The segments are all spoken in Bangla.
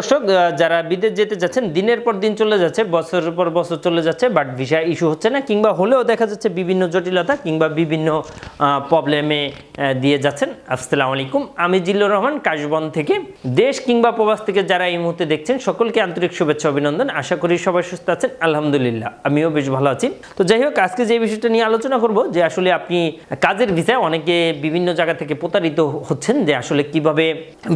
দর্শক যারা বিদেশ যেতে যাচ্ছেন, দিনের পর দিন চলে যাচ্ছে, বছরের পর বছর চলে যাচ্ছে বাট ভিসা ইস্যু হচ্ছে না, কিংবা হলেও দেখা যাচ্ছে বিভিন্ন জটিলতা কিংবা বিভিন্ন প্রবলেমে দিয়ে যাচ্ছেন। আসসালামু আলাইকুম, আমি জিল্লুর রহমান, কাশবন থেকে। দেশ কিংবা প্রবাস থেকে যারা এই মুহূর্তে দেখছেন, সকলকে আন্তরিক শুভেচ্ছা, অভিনন্দন। আশা করি সবাই সুস্থ আছেন, আলহামদুলিল্লাহ, আমিও বেশ ভালো আছি। তো যাই হোক, আজকে যে বিষয়টা নিয়ে আলোচনা করব, যে আসলে আপনি কাজের ভিসায় অনেকে বিভিন্ন জায়গা থেকে প্রতারিত হচ্ছেন, যে আসলে কীভাবে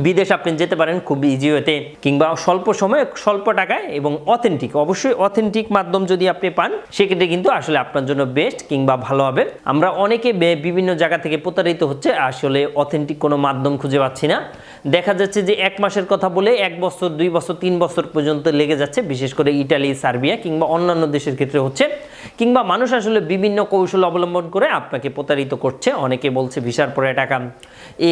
বিদেশ আপনি যেতে পারেন, খুব ইজি ওয়েতে কিংবা স্বল্প সময়ে স্বল্প টাকায় এবং অথেন্টিক অবশ্যই অথেন্টিক মাধ্যম যদি আপনি পান, সেক্ষেত্রে কিন্তু আসলে আপনার জন্য বেস্ট কিংবা ভালো হবে। আমরা অনেকে বিভিন্ন জায়গা থেকে প্রতারিত হচ্ছে, আসলে অথেন্টিক কোনো মাধ্যম খুঁজে পাচ্ছি না। দেখা যাচ্ছে যে এক মাসের কথা বলে এক বছর, দুই বছর, তিন বছর পর্যন্ত লেগে যাচ্ছে, বিশেষ করে ইটালি, সার্বিয়া কিংবা অন্যান্য দেশের ক্ষেত্রে হচ্ছে। কিংবা মানুষ আসলে বিভিন্ন কৌশল অবলম্বন করে আপনাকে প্রতারিত করছে। অনেকে বলছে ভিসার পরে টাকা, এ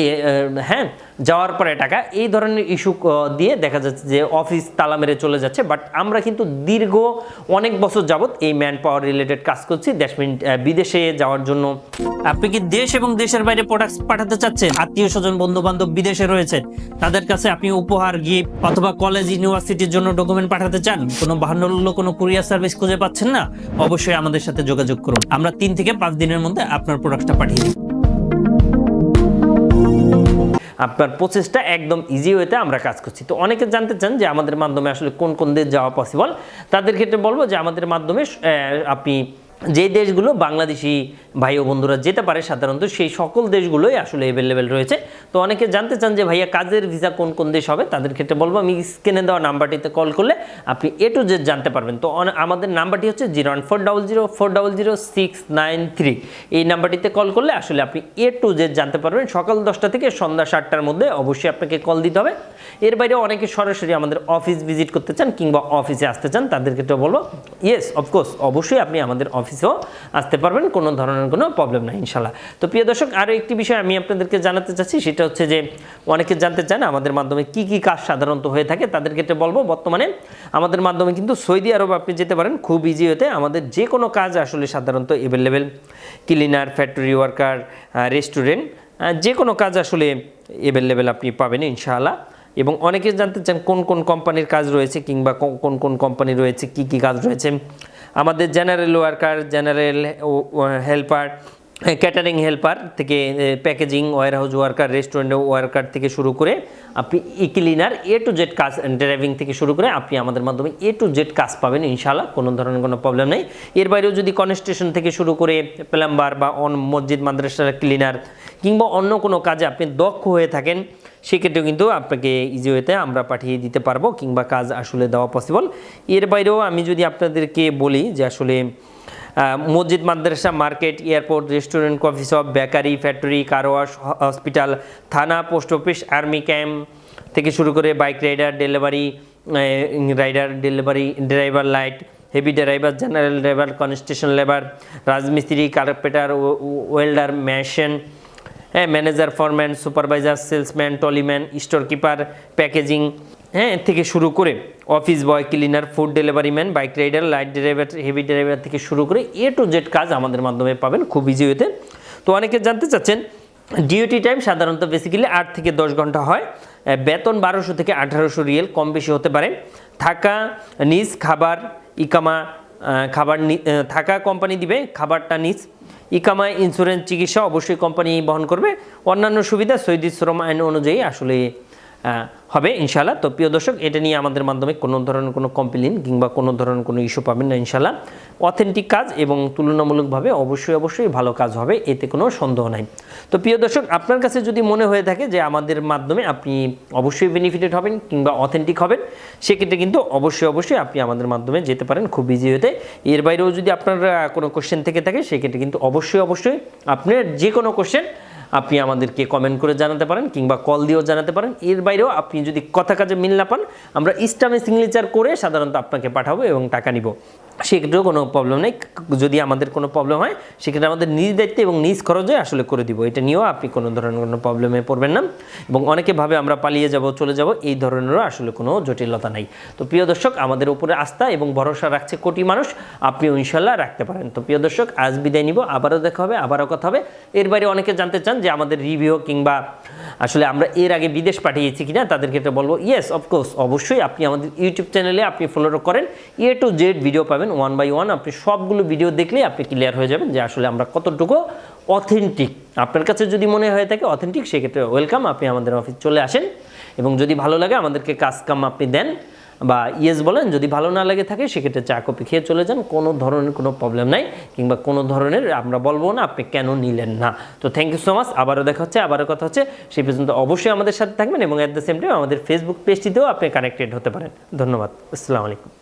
হ্যাঁ যাওয়ার পরে টাকা, এই ধরনের ইস্যু দিয়ে দেখা যাচ্ছে যে অফিস তালা মেরে চলে যাচ্ছে। বাট আমরা কিন্তু দীর্ঘ অনেক বছর যাবত এই ম্যান পাওয়ার রিলেটেড কাজ করছি। মিন বিদেশে যাওয়ার জন্য। আপনি কি দেশ এবং দেশের বাইরে প্রোডাক্ট পাঠাতে চাচ্ছেন? আত্মীয় স্বজন বন্ধু বান্ধব বিদেশে রয়েছে। তাদের কাছে আপনি উপহার গিফট অথবা কলেজ ইউনিভার্সিটির জন্য ডকুমেন্ট পাঠাতে চান? কোনো বাহান্ন কোনো কুরিয়ার সার্ভিস খুঁজে পাচ্ছেন না? অবশ্যই আমাদের সাথে যোগাযোগ করুন। আমরা তিন থেকে পাঁচ দিনের মধ্যে আপনার প্রোডাক্টটা পাঠিয়ে দিই। আপনার প্রসেসটা একদম ইজি ওয়েতে আমরা কাজ করছি। তো অনেকে জানতে চান যে আমাদের মাধ্যমে আসলে কোন কোন দেশ যাওয়া পসিবল তাদের ক্ষেত্রে বলব যে আমাদের মাধ্যমে আপনি যে দেশগুলো বাংলাদেশি ভাই ও বন্ধুরা যেতে পারে সাধারণত, সেই সকল দেশগুলোই আসলে অ্যাভেলেবেল রয়েছে। তো অনেকে জানতে চান যে ভাইয়া কাজের ভিসা কোন কোন দেশ হবে, তাদের ক্ষেত্রে বলব আমি স্ক্রিনে দেওয়া নাম্বারটিতে কল করলে আপনি এ টু জেড জানতে পারবেন। তো আমাদের নাম্বারটি হচ্ছে zero one four double zero four double zero six nine three. এই নাম্বারটিতে কল করলে আসলে আপনি এ টু জেড জানতে পারবেন। সকাল দশটা থেকে সন্ধ্যা সাতটার মধ্যে অবশ্যই আপনাকে কল দিতে হবে। এর বাইরে অনেকে সরাসরি আমাদের অফিস ভিজিট করতে চান কিংবা অফিসে আসতে চান, তাদের ক্ষেত্রে বলব ইয়েস অফকোর্স অবশ্যই আপনি আমাদের অফিসেও আসতে পারবেন, কোনো ধরনের কোনো প্রবলেম নাই ইনশাল্লাহ তো প্রিয় দর্শক আরও একটি বিষয় আমি আপনাদেরকে জানাতে চাচ্ছি, সেটা হচ্ছে যে অনেকে জানতে চান আমাদের মাধ্যমে কি কি কাজ সাধারণত হয়ে থাকে তাদের ক্ষেত্রে বলব। বর্তমানে আমাদের মাধ্যমে কিন্তু সৌদি আরব আপনি যেতে পারেন, খুব ইজি হতে। আমাদের যে কোনো কাজ আসলে সাধারণত available cleaner factory worker restaurant যে কোনো কাজ আসলে অ্যাভেলেবেল আপনি পাবেন, ইনশাআল্লাহ। এবং অনেকে জানতে চান কোন কোন কোম্পানির কাজ রয়েছে কিংবা কোন- কোন কোম্পানি রয়েছে, কি কি কাজ রয়েছে। আমাদের general worker general helper catering helper থেকে packaging warehouse worker restaurant worker থেকে শুরু করে আপনি ই ক্লিনার এ টু জেড কাজ ড্রাইভিং থেকে শুরু করে আপনি আমাদের মাধ্যমে এ টু জেড কাজ পাবেন ইনশাল্লাহ কোনো ধরনের কোনো প্রবলেম নেই। এর বাইরেও যদি কনস্ট্রাকশন থেকে শুরু করে প্লাম্বার বা অন মসজিদ, মাদ্রাসার ক্লিনার কিংবা অন্য কোনো কাজে আপনি দক্ষ হয়ে থাকেন সেক্ষেত্রেও কিন্তু আপনাকে ইজি ওয়েতে আমরা পাঠিয়ে দিতে পারব কিংবা কাজ আসলে দেওয়া পসিবল এর বাইরেও আমি যদি আপনাদেরকে বলি যে আসলে মসজিদ, মাদ্রাসা, market, airport, restaurant, coffee shop, bakery, factory car wash hospital, থানা, পোস্ট অফিস, আর্মি ক্যাম্প থেকে শুরু করে bike rider, delivery rider, delivery, driver light, heavy driver, general driver construction labour, রাজমিস্ত্রি, কার্পেটার ওয়েল্ডার ম্যাশন হ্যাঁ manager foreman supervisor salesman tallyman store keeper packaging হ্যাঁ থেকে শুরু করে office boy cleaner food delivery man bike rider light driver heavy driver থেকে শুরু করে এ টু জেড কাজ আমাদের মাধ্যমে পাবেন, খুব ইজি হতে তো। অনেকে জানতে চাচ্ছেন ডিউটি টাইম সাধারণত বেসিক্যালি আট থেকে দশ ঘণ্টা হয় বেতন বারোশো থেকে আঠারোশো রিয়েল, কম বেশি হতে পারে। থাকা, নিজ, খাবার, ইকামা খাবার থাকা কোম্পানি দিবে, খাবারটা নিজ। ইকামা ইন্স্যুরেন্স চিকিৎসা অবশ্যই কোম্পানি বহন করবে। অন্যান্য সুবিধা সৈদি শ্রম আইন অনুযায়ী আসলে হবে ইনশাল্লাহ তো প্রিয় দর্শক, এটা নিয়ে আমাদের মাধ্যমে কোনো ধরনের কোনো কমপ্লেন কিংবা কোনো ধরনের কোনো ইস্যু পাবেন না ইনশাল্লাহ অথেন্টিক কাজ এবং তুলনামূলকভাবে অবশ্যই অবশ্যই ভালো কাজ হবে, এতে কোনো সন্দেহ নাই। তো প্রিয় দর্শক, আপনার কাছে যদি মনে হয়ে থাকে যে আমাদের মাধ্যমে আপনি অবশ্যই বেনিফিটেড হবেন কিংবা অথেন্টিক হবেন, সেক্ষেত্রে কিন্তু অবশ্যই অবশ্যই আপনি আমাদের মাধ্যমে যেতে পারেন খুব ইজি হতে। এর বাইরেও যদি আপনার কোনো কোশ্চেন থেকে থাকে, সেক্ষেত্রে কিন্তু অবশ্যই অবশ্যই আপনার যে কোনো কোশ্চেন আপনি আমাদেরকে কমেন্ট করে জানাতে পারেন কিংবা কল দিয়েও জানাতে পারেন। এর বাইরেও আপনি যদি কথা কাজে মিল না পান, আমরা ইস্টামে সিগনেচার করে সাধারণত আপনাকে পাঠাবো এবং টাকা নিব। সেক্ষেত্রেও কোনো প্রবলেম নেই। যদি আমাদের কোনো প্রবলেম হয়, সেক্ষেত্রে আমাদের নিজ দায়িত্বে এবং নিজ খরচে আসলে করে দিব। এটা নিয়েও আপনি কোনো ধরনের কোনো প্রবলেমে পড়বেন না। এবং অনেকে ভাবে আমরা পালিয়ে যাব, চলে যাব, এই ধরনেরও আসলে কোনো জটিলতা নাই। তো প্রিয় দর্শক, আমাদের উপরে আস্থা এবং ভরসা রাখছে কোটি মানুষ। আপনিও ইনশাল্লাহ রাখতে পারেন। তো প্রিয় দর্শক, আজ বিদায় নিব। আবারও দেখা হবে, আবারও কথা হবে। এর বাইরে অনেকে জানতে চান যে আমাদের রিভিউ কিংবা আসলে আমরা এর আগে বিদেশ পাঠিয়েছি কিনা, তাদের ক্ষেত্রে বলব ইয়েস অফকোর্স অবশ্যই। আপনি আমাদের ইউটিউব চ্যানেলে আপনি ফলো করেন। এ টু জেড ভিডিও পাবেন। ওয়ান বাই ওয়ান আপনি সবগুলো ভিডিও দেখলেই আপনি ক্লিয়ার হয়ে যাবেন যে আসলে আমরা কতটুকু অথেন্টিক আপনার কাছে যদি মনে হয়ে থাকে অথেন্টিক সেক্ষেত্রে ওয়েলকাম আপনি আমাদের অফিস চলে আসেন। এবং যদি ভালো লাগে, আমাদেরকে কাজ কাম আপনি দেন। বা ইয়েস বলেন, যদি ভালো না লাগে থাকে, সেক্ষেত্রে চা কপি খেয়ে চলে যান। কোনো ধরনের কোনো প্রবলেম নাই, কিংবা কোনো ধরনের আমরা বলব না, আপনি কেন নিলেন না। তো থ্যাংক ইউ সো মাচ আবারও দেখা হচ্ছে, আবারও কথা হচ্ছে। সেই পর্যন্ত অবশ্যই আমাদের সাথে থাকবেন এবং অ্যাট দ্য সেম টাইম আমাদের ফেসবুক পেজটিতেও আপনি কানেক্টেড হতে পারেন। ধন্যবাদ, আসসালামু আলাইকুম।